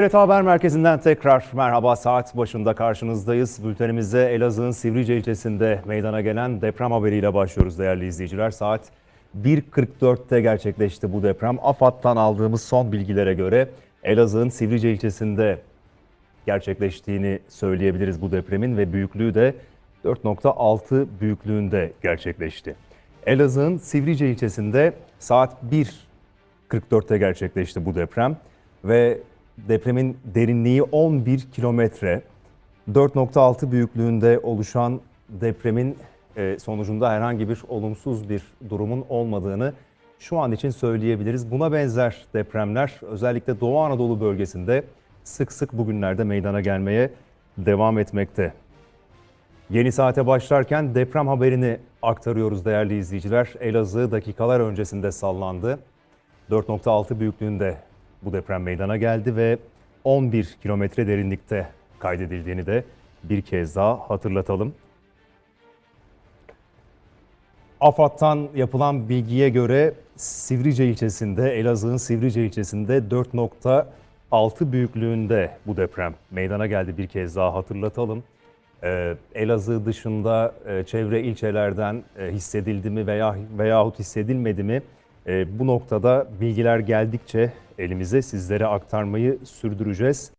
Evet Haber Merkezi'nden tekrar merhaba saat başında karşınızdayız. Bültenimize Elazığ'ın Sivrice ilçesinde meydana gelen deprem haberiyle başlıyoruz değerli izleyiciler. Saat 1.44'te gerçekleşti bu deprem. AFAD'dan aldığımız son bilgilere göre Elazığ'ın Sivrice ilçesinde gerçekleştiğini söyleyebiliriz bu depremin ve büyüklüğü de 4.6 büyüklüğünde gerçekleşti. Elazığ'ın Sivrice ilçesinde saat 1.44'te gerçekleşti bu deprem ve depremin derinliği 11 kilometre. 4.6 büyüklüğünde oluşan depremin e, sonucunda herhangi bir olumsuz bir durumun olmadığını şu an için söyleyebiliriz. Buna benzer depremler özellikle Doğu Anadolu bölgesinde sık sık bugünlerde meydana gelmeye devam etmekte. Yeni saate başlarken deprem haberini aktarıyoruz değerli izleyiciler. Elazığ dakikalar öncesinde sallandı. 4.6 büyüklüğünde bu deprem meydana geldi ve 11 kilometre derinlikte kaydedildiğini de bir kez daha hatırlatalım. AFAD'dan yapılan bilgiye göre Sivrice ilçesinde, Elazığ'ın Sivrice ilçesinde 4.6 büyüklüğünde bu deprem meydana geldi bir kez daha hatırlatalım. Ee, Elazığ dışında e, çevre ilçelerden e, hissedildi mi veya veyahut hissedilmedi mi? E, bu noktada bilgiler geldikçe elimize sizlere aktarmayı sürdüreceğiz.